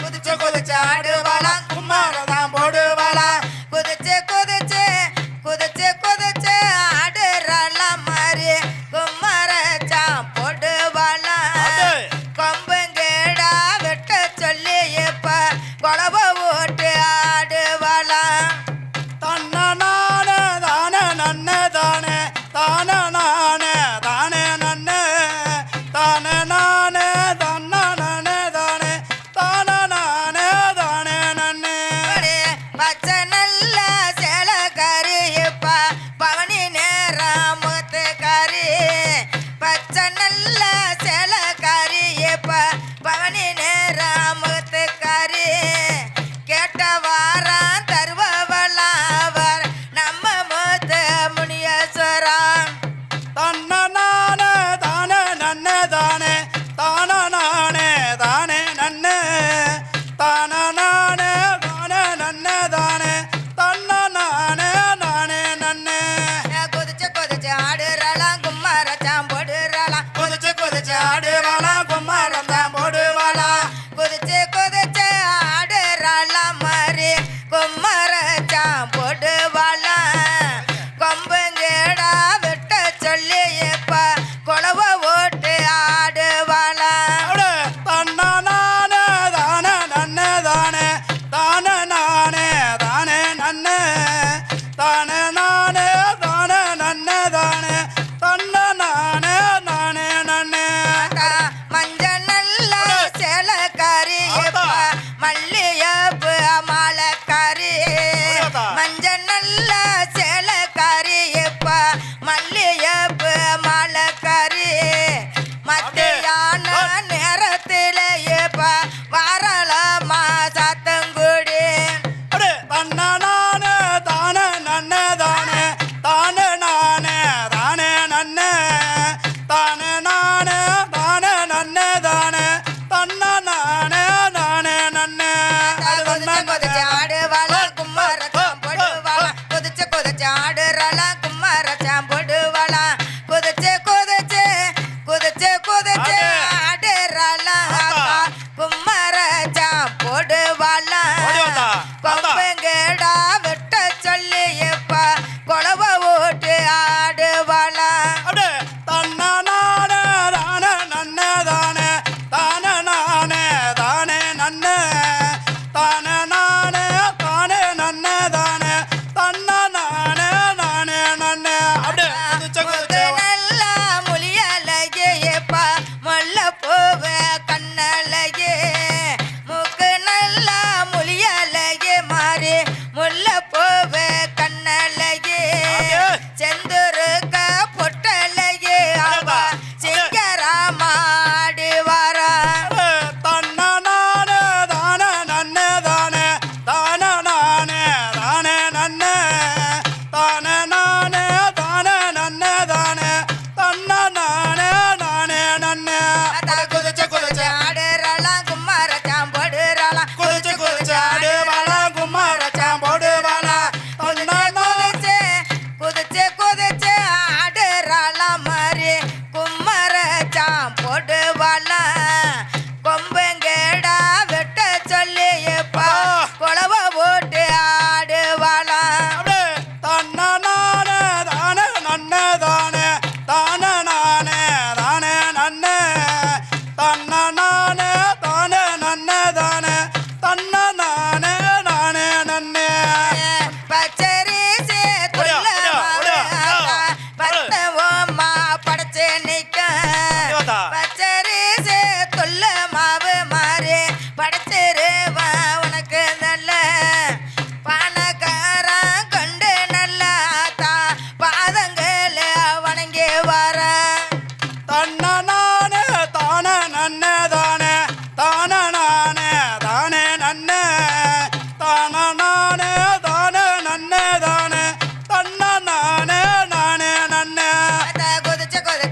குதிச்சு குதிச்சு ஆடுவாளாம் குமாரதான் போடுவாளாம். குதிச்சு money. yeah, yeah. தன்னனான தான நன்ன தான தானனான தான நன்ன. தானனான தான நன்ன தான தன்னனான நானே நன்ன. கொதிச்ச கொதிச்ச.